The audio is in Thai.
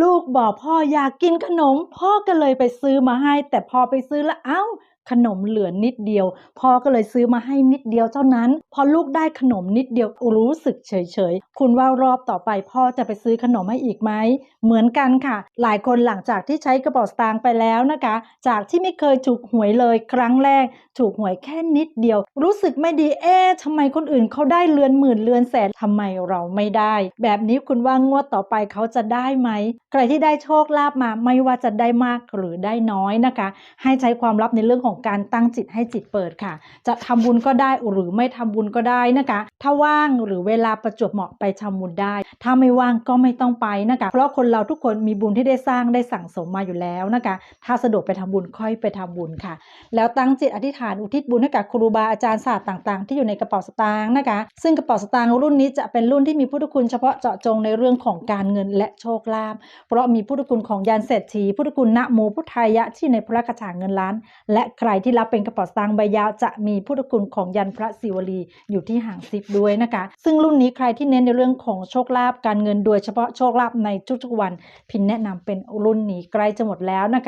ลูกบอกพ่ออยากกินขนม พ่อก็เลยไปซื้อมาให้ แต่พอไปซื้อแล้วเอ้า ขนมเหลือนิดเดียว พ่อก็เลยซื้อมาให้นิดเดียวเท่านั้น พอลูกได้ขนมนิดเดียวรู้สึกเฉยๆ คุณว่ารอบต่อไปพ่อจะไปซื้อขนมให้อีกไหม เหมือนกันค่ะ หลายคนหลังจากที่ใช้กระเป๋าสตางค์ไปแล้วนะคะ จากที่ไม่เคยถูกหวยเลยครั้งแรก ถูกหวยแค่นิดเดียว รู้สึกไม่ดีเอ๊ะทำไมคนอื่นเขาได้เรือนหมื่นเรือนแสนทำไมเราไม่ได้ แบบนี้คุณว่างวดต่อไปเขาจะได้ไหมใครที่ได้โชคลาภมาไม่ว่าจะได้มากหรือได้น้อยนะคะ ให้ใช้ความลับในเรื่องของการตั้งจิตให้จิตเปิดค่ะ จะทำบุญก็ได้หรือไม่ทำบุญก็ได้นะคะ ถ้าว่างหรือเวลาประจวบเหมาะไปทำบุญได้ ถ้าไม่ว่างก็ไม่ต้องไปนะคะ เพราะคนเราทุกคนมีบุญที่ได้สร้างได้สั่งสมมาอยู่แล้วนะคะ ถ้าสะดวกไปทำบุญค่อยไปทำบุญค่ะ แล้วตั้งจิตอธิษฐานอุทิศบุญให้กับครูบาอาจารย์ศาสตร์ต่าง ๆ ที่อยู่ในกระเป๋าสตางค์นะคะ ซึ่งกระเป๋าสตางค์รุ่นนี้จะเป็นรุ่นที่มีพุทธคุณเฉพาะเจาะจงในเรื่องของการเงินและโชคลาภเพราะมีพุทธคุณของยานเศรษฐีพุทธคุณณโมพุทธายะที่ในพระกระถาเงินล้าน และใครที่รับเป็นกระเป๋าสตางค์ใบยาวจะมีพุทธคุณของยันพระศิวลีอยู่ที่หางซิปด้วยนะคะ ซึ่งรุ่นนี้ใครที่เน้นในเรื่องของโชคลาภการเงินโดยเฉพาะโชคลาภในทุกๆวัน พินแนะนำเป็นรุ่นนี้ใกล้จะหมดแล้วนะคะ